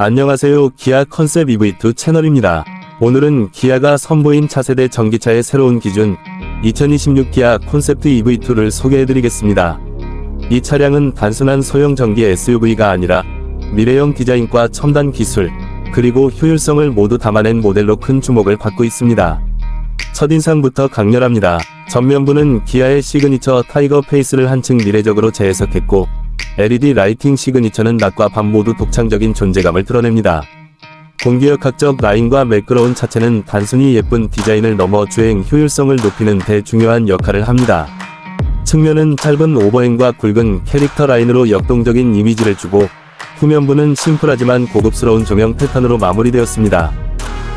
안녕하세요. 기아 컨셉 EV2 채널입니다. 오늘은 기아가 선보인 차세대 전기차의 새로운 기준 2026 기아 콘셉트 EV2를 소개해드리겠습니다. 이 차량은 단순한 소형 전기 SUV가 아니라 미래형 디자인과 첨단 기술, 그리고 효율성을 모두 담아낸 모델로 큰 주목을 받고 있습니다. 첫인상부터 강렬합니다. 전면부는 기아의 시그니처 타이거 페이스를 한층 미래적으로 재해석했고, LED 라이팅 시그니처는 낮과 밤 모두 독창적인 존재감을 드러냅니다. 공기역학적 라인과 매끄러운 차체는 단순히 예쁜 디자인을 넘어 주행 효율성을 높이는 데 중요한 역할을 합니다. 측면은 짧은 오버행과 굵은 캐릭터 라인으로 역동적인 이미지를 주고 후면부는 심플하지만 고급스러운 조명 패턴으로 마무리되었습니다.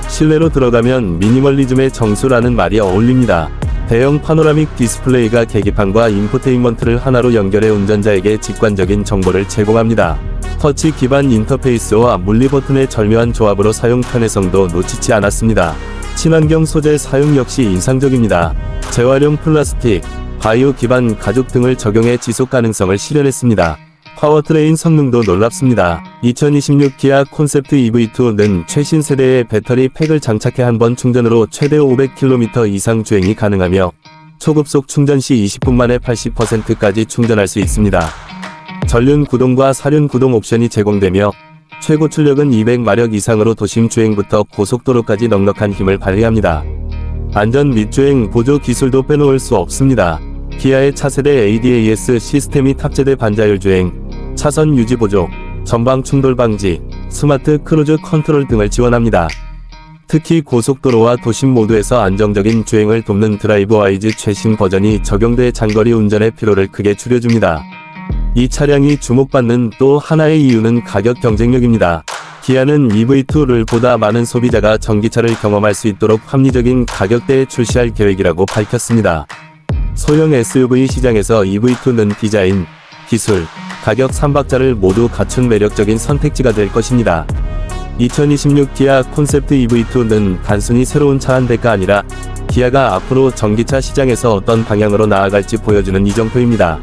실내로 들어가면 미니멀리즘의 정수라는 말이 어울립니다. 대형 파노라믹 디스플레이가 계기판과 인포테인먼트를 하나로 연결해 운전자에게 직관적인 정보를 제공합니다. 터치 기반 인터페이스와 물리 버튼의 절묘한 조합으로 사용 편의성도 놓치지 않았습니다. 친환경 소재 사용 역시 인상적입니다. 재활용 플라스틱, 바이오 기반 가죽 등을 적용해 지속 가능성을 실현했습니다. 파워트레인 성능도 놀랍습니다. 2026 기아 콘셉트 EV2는 최신 세대의 배터리 팩을 장착해 한 번 충전으로 최대 500km 이상 주행이 가능하며 초급속 충전 시 20분 만에 80%까지 충전할 수 있습니다. 전륜 구동과 사륜 구동 옵션이 제공되며 최고 출력은 200마력 이상으로 도심 주행부터 고속도로까지 넉넉한 힘을 발휘합니다. 안전 및 주행 보조 기술도 빼놓을 수 없습니다. 기아의 차세대 ADAS 시스템이 탑재돼 반자율 주행, 차선 유지 보조, 전방 충돌 방지, 스마트 크루즈 컨트롤 등을 지원합니다. 특히 고속도로와 도심 모두에서 안정적인 주행을 돕는 드라이브 와이즈 최신 버전이 적용돼 장거리 운전의 피로를 크게 줄여줍니다. 이 차량이 주목받는 또 하나의 이유는 가격 경쟁력입니다. 기아는 EV2를 보다 많은 소비자가 전기차를 경험할 수 있도록 합리적인 가격대에 출시할 계획이라고 밝혔습니다. 소형 SUV 시장에서 EV2는 디자인, 기술, 가격 3박자를 모두 갖춘 매력적인 선택지가 될 것입니다. 2026 기아 콘셉트 EV2는 단순히 새로운 차 한 대가 아니라 기아가 앞으로 전기차 시장에서 어떤 방향으로 나아갈지 보여주는 이정표입니다.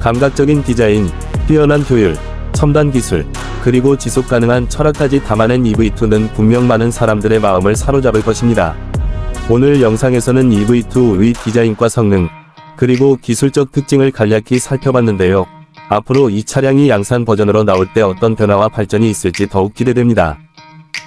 감각적인 디자인, 뛰어난 효율, 첨단 기술, 그리고 지속 가능한 철학까지 담아낸 EV2는 분명 많은 사람들의 마음을 사로잡을 것입니다. 오늘 영상에서는 EV2의 디자인과 성능, 그리고 기술적 특징을 간략히 살펴봤는데요. 앞으로 이 차량이 양산 버전으로 나올 때 어떤 변화와 발전이 있을지 더욱 기대됩니다.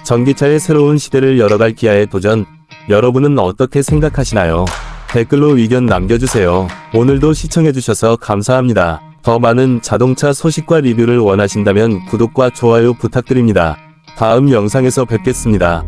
전기차의 새로운 시대를 열어갈 기아의 도전, 여러분은 어떻게 생각하시나요? 댓글로 의견 남겨주세요. 오늘도 시청해주셔서 감사합니다. 더 많은 자동차 소식과 리뷰를 원하신다면 구독과 좋아요 부탁드립니다. 다음 영상에서 뵙겠습니다.